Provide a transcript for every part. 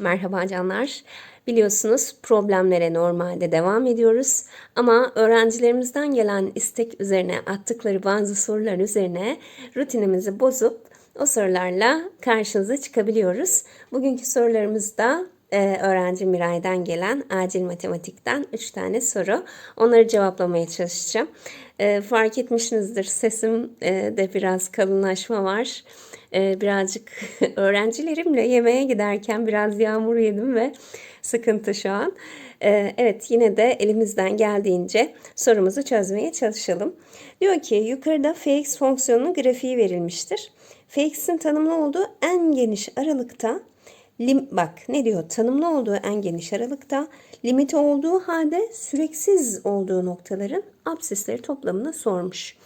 Merhaba canlar. Biliyorsunuz problemlere normalde devam ediyoruz. Ama öğrencilerimizden gelen istek üzerine attıkları bazı sorular üzerine rutinimizi bozup o sorularla karşınıza çıkabiliyoruz. Bugünkü sorularımızda e, öğrenci Miray'dan gelen acil matematikten 3 tane soru. Onları cevaplamaya çalışacağım. E, fark etmişsinizdir sesim e, de biraz kalınlaşma var. E, birazcık öğrencilerimle yemeğe giderken biraz yağmur yedim ve sıkıntı şu an. E, evet yine de elimizden geldiğince sorumuzu çözmeye çalışalım. Diyor ki yukarıda fx fonksiyonunun grafiği verilmiştir. fx'in tanımlı olduğu en geniş aralıkta Lim, bak ne diyor? Tanımlı olduğu en geniş aralıkta limiti olduğu halde süreksiz olduğu noktaların absisleri toplamını sormuş.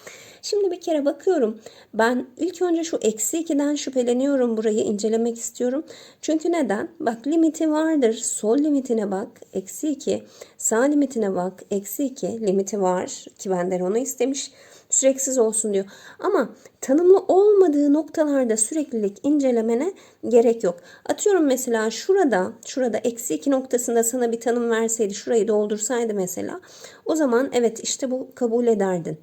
Şimdi bir kere bakıyorum. Ben ilk önce şu eksi 2'den şüpheleniyorum. Burayı incelemek istiyorum. Çünkü neden? Bak limiti vardır. Sol limitine bak. Eksi 2. Sağ limitine bak. Eksi 2. Limiti var. Ki benden onu istemiş süreksiz olsun diyor. Ama tanımlı olmadığı noktalarda süreklilik incelemene gerek yok. Atıyorum mesela şurada, şurada eksi 2 noktasında sana bir tanım verseydi, şurayı doldursaydı mesela. O zaman evet işte bu kabul ederdin.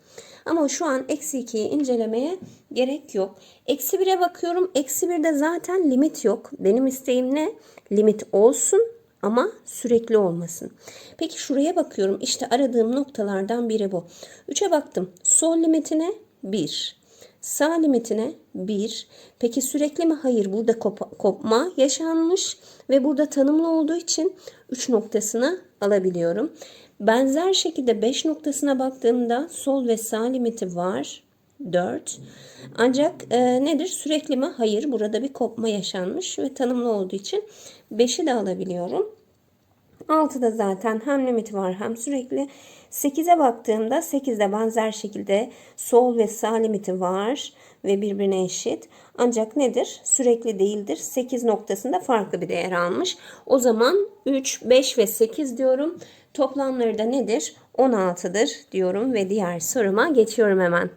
Ama şu an eksi 2'yi incelemeye gerek yok. Eksi 1'e bakıyorum. Eksi 1'de zaten limit yok. Benim isteğim ne? Limit olsun ama sürekli olmasın. Peki şuraya bakıyorum. İşte aradığım noktalardan biri bu. 3'e baktım. Sol limitine 1. Sağ limitine 1. Peki sürekli mi? Hayır. Burada kop kopma yaşanmış ve burada tanımlı olduğu için 3 noktasını alabiliyorum. Benzer şekilde 5 noktasına baktığımda sol ve sağ limiti var. 4. Ancak e, nedir? Sürekli mi? Hayır. Burada bir kopma yaşanmış ve tanımlı olduğu için 5'i de alabiliyorum. 6'da zaten hem limiti var hem sürekli. 8'e baktığımda 8'de benzer şekilde sol ve sağ limiti var ve birbirine eşit. Ancak nedir? Sürekli değildir. 8 noktasında farklı bir değer almış. O zaman 3, 5 ve 8 diyorum. Toplamları da nedir? 16'dır diyorum ve diğer soruma geçiyorum hemen.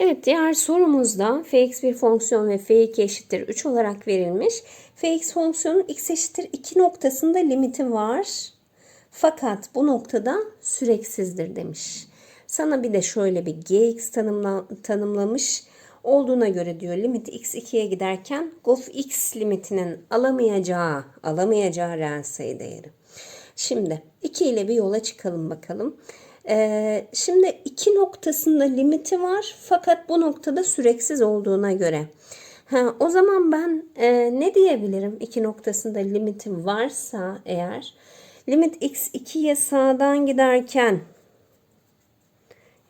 Evet diğer sorumuzda fx bir fonksiyon ve f2 eşittir 3 olarak verilmiş. fx fonksiyonun x eşittir 2 noktasında limiti var. Fakat bu noktada süreksizdir demiş. Sana bir de şöyle bir gx tanımla, tanımlamış olduğuna göre diyor limit x 2'ye giderken gof x limitinin alamayacağı, alamayacağı reel sayı değeri. Şimdi 2 ile bir yola çıkalım bakalım. Ee, şimdi iki noktasında limiti var fakat bu noktada süreksiz olduğuna göre. Ha, o zaman ben e, ne diyebilirim? İki noktasında limiti varsa eğer limit x 2'ye sağdan giderken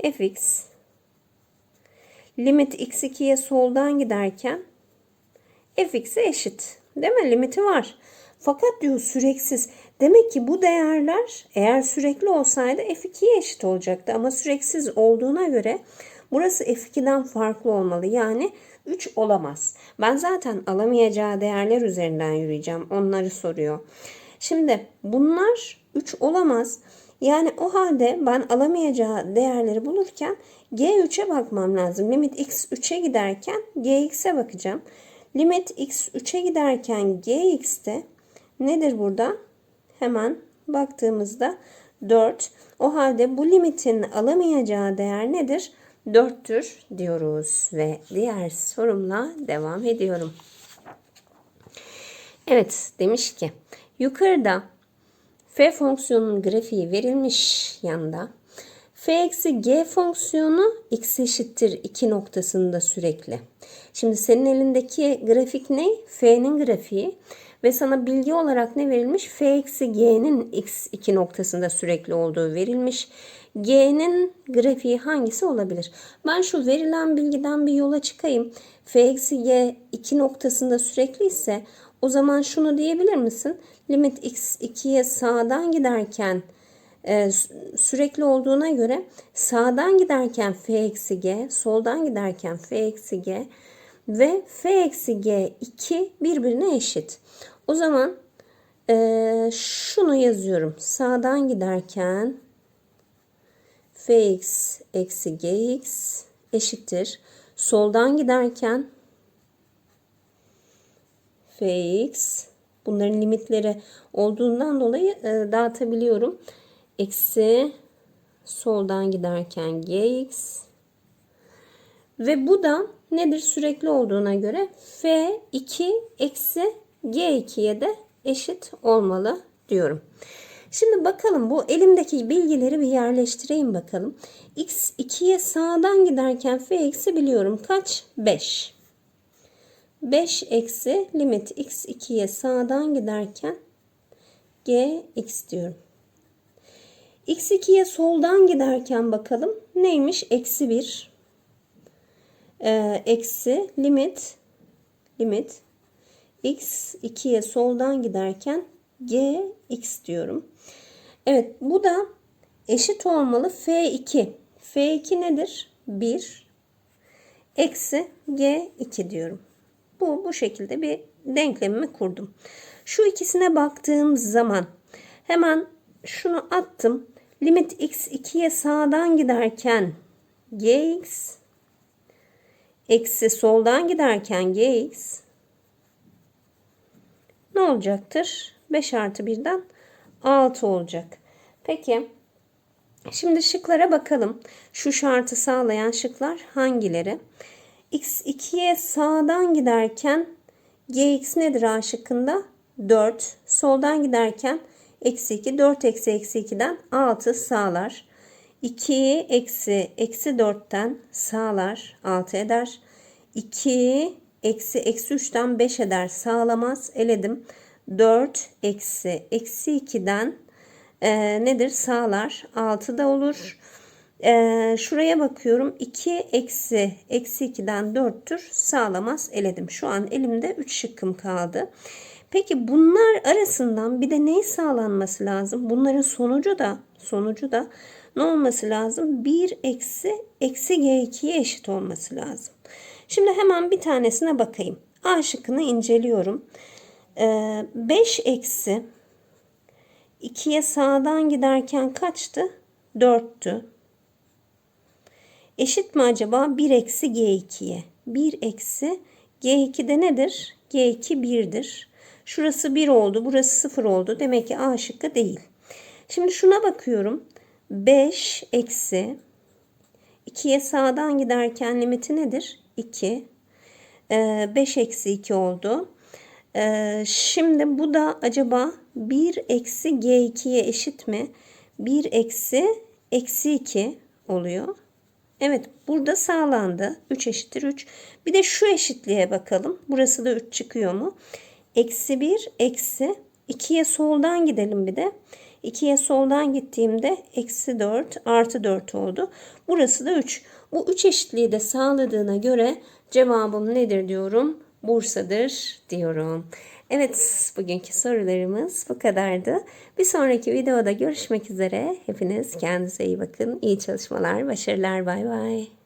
fx limit x 2'ye soldan giderken fx'e eşit. Değil mi? Limiti var. Fakat diyor süreksiz. Demek ki bu değerler eğer sürekli olsaydı f2'ye eşit olacaktı. Ama süreksiz olduğuna göre burası f2'den farklı olmalı. Yani 3 olamaz. Ben zaten alamayacağı değerler üzerinden yürüyeceğim. Onları soruyor. Şimdi bunlar 3 olamaz. Yani o halde ben alamayacağı değerleri bulurken G3'e bakmam lazım. Limit x 3'e giderken Gx'e bakacağım. Limit x 3'e giderken Gx'te nedir burada? Hemen baktığımızda 4. O halde bu limitin alamayacağı değer nedir? 4'tür diyoruz ve diğer sorumla devam ediyorum. Evet demiş ki yukarıda f fonksiyonunun grafiği verilmiş yanda f eksi g fonksiyonu x eşittir 2 noktasında sürekli. Şimdi senin elindeki grafik ne? F'nin grafiği. Ve sana bilgi olarak ne verilmiş? F eksi G'nin x2 noktasında sürekli olduğu verilmiş. G'nin grafiği hangisi olabilir? Ben şu verilen bilgiden bir yola çıkayım. F eksi G 2 noktasında sürekli ise o zaman şunu diyebilir misin? Limit x 2'ye sağdan giderken e, sürekli olduğuna göre sağdan giderken f eksi g, soldan giderken f eksi g ve f eksi g 2 birbirine eşit. O zaman e, şunu yazıyorum. Sağdan giderken fx eksi gx eşittir. Soldan giderken fx bunların limitleri olduğundan dolayı e, dağıtabiliyorum. Eksi soldan giderken gx ve bu da nedir sürekli olduğuna göre f2 eksi g2'ye de eşit olmalı diyorum. Şimdi bakalım bu elimdeki bilgileri bir yerleştireyim bakalım. x 2'ye sağdan giderken f eksi biliyorum kaç? 5. 5 eksi limit x 2'ye sağdan giderken g x diyorum. x 2'ye soldan giderken bakalım neymiş? Eksi 1 ee, eksi limit limit x 2'ye soldan giderken g x diyorum. Evet bu da eşit olmalı f2. f2 nedir? 1 eksi g2 diyorum. Bu bu şekilde bir denklemimi kurdum. Şu ikisine baktığım zaman hemen şunu attım. Limit x 2'ye sağdan giderken gx eksi soldan giderken gx ne olacaktır? 5 artı 1'den 6 olacak. Peki şimdi şıklara bakalım. Şu şartı sağlayan şıklar hangileri? x 2'ye sağdan giderken gx nedir A şıkkında? 4. Soldan giderken eksi 2. 4 eksi eksi 2'den 6 sağlar. 2'yi eksi eksi 4'ten sağlar 6 eder. 2'yi eksi eksi 3'ten 5 eder sağlamaz eledim. 4 eksi eksi 2'den e, nedir sağlar 6 da olur. E, şuraya bakıyorum 2 eksi eksi 2'den 4'tür sağlamaz eledim. Şu an elimde 3 şıkkım kaldı. Peki bunlar arasından bir de neyi sağlanması lazım? Bunların sonucu da sonucu da ne olması lazım? 1 eksi eksi g2'ye eşit olması lazım. Şimdi hemen bir tanesine bakayım. A şıkkını inceliyorum. 5 ee, eksi 2'ye sağdan giderken kaçtı? 4'tü. Eşit mi acaba 1 eksi G2'ye? 1 eksi G2'de nedir? G2 1'dir. Şurası 1 oldu. Burası 0 oldu. Demek ki A şıkkı değil. Şimdi şuna bakıyorum. 5 eksi 2'ye sağdan giderken limiti nedir? 2. 5 ee, eksi 2 oldu. Ee, şimdi bu da acaba 1 eksi G2'ye eşit mi? 1 eksi eksi 2 oluyor. Evet burada sağlandı. 3 eşittir 3. Bir de şu eşitliğe bakalım. Burası da 3 çıkıyor mu? Eksi 1 eksi 2'ye soldan gidelim bir de. 2'ye soldan gittiğimde eksi 4 artı 4 oldu. Burası da 3. Bu 3 eşitliği de sağladığına göre cevabım nedir diyorum? Bursa'dır diyorum. Evet bugünkü sorularımız bu kadardı. Bir sonraki videoda görüşmek üzere. Hepiniz kendinize iyi bakın. İyi çalışmalar, başarılar. Bay bay.